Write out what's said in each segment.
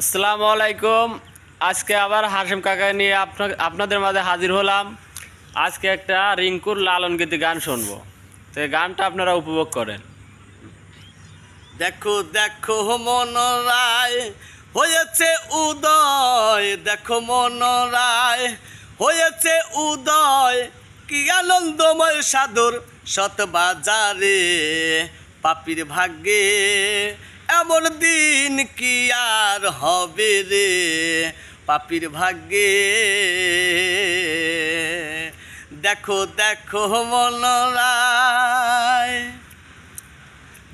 আসসালামু আলাইকুম। আজকে আবার হাসিম কাকা নিয়ে আপনাদের মাঝে হাজির হলাম। আজকে একটা রিঙ্কুর লালন গীতি গান শুনব। তো গানটা আপনারা উপভোগ করেন। দেখো দেখো মন মনরায় হয়েছে উদয়। দেখো মনরায় হয়েছে উদয়। কি আনন্দময় সাধুর শত বাজারে। পাপির ভাগ্যে এমন দিন কি আর হবে রে পাপির ভাগ্যে? দেখো দেখো মনরায়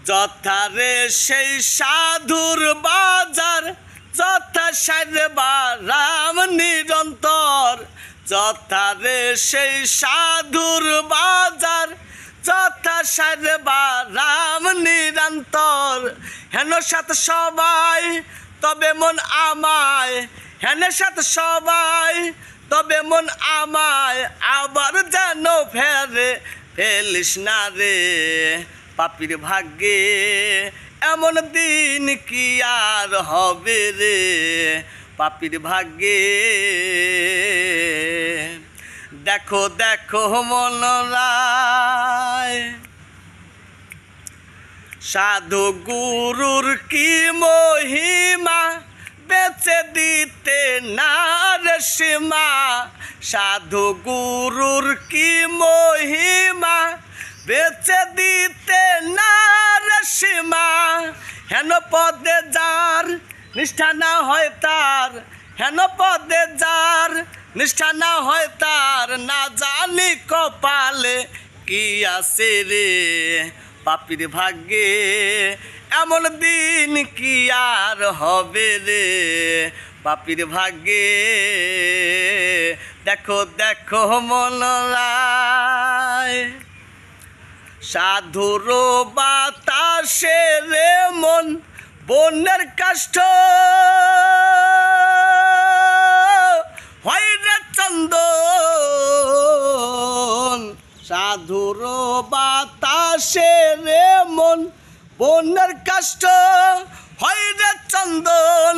যথারে সেই সাধুর বাজার, যথা সারবা রাম নিরন্তর। যথারে সেই সাধুর বাজার যথা সারবা রাম নিরন্তর। হেন সাথ সবাই, তবে মন আমায়। হেন সাথ সবাই, তবে মন আমায়। আবার যেন ফেরে, ফেলিস না রে। পাপির ভাগ্যে এমন দিন কি আর হবে রে? পাপির ভাগ্যে দেখো দেখো মনরায় সাধু গুরুর কি মহিমা? বেচে দিতে না সীমা। সাধু গুরুর কি মহিমা? বেচে দিতে না রে সীমা। হেন পদে যার নিষ্ঠা না হয় তার, হেন পদে যার নিষ্ঠা না হয় তার, না জানি কপালে কি আছে রে। পাপির ভাগ্যে এমন দিন কি আর হবে রে? পাপির ভাগ্যে দেখো দেখো মনরায় সাধুর বাতাসে রে মন বন্যের কাষ্ঠ হয় রে চন্দন। সাধুর বাতাসে বন্যের কাষ্ঠ হয় চন্দন,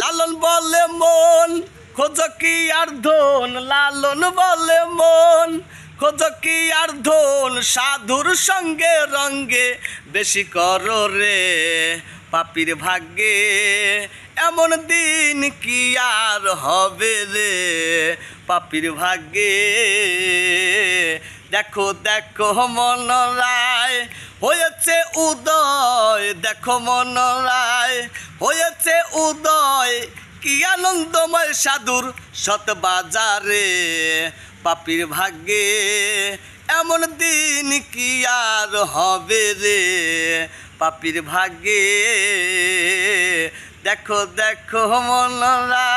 লালন বলে মন, খোঁজ কি আর ধন, লালন বলে মন, খোঁজ কি আর ধন, সাধুর সঙ্গে রঙ্গে বেশি করো রে পাপির ভাগ্যে, এমন দিন কি আর হবে রে পাপির ভাগ্যে? দেখো দেখো মনরায় হয়েছে উদয়, দেখো মনরায়। হয়েছে উদয়, কি আনন্দময় সাধুর শত বাজারে পাপির ভাগ্যে এমন দিন কি আর হবে রে? পাপির ভাগ্যে, দেখো দেখো মনরা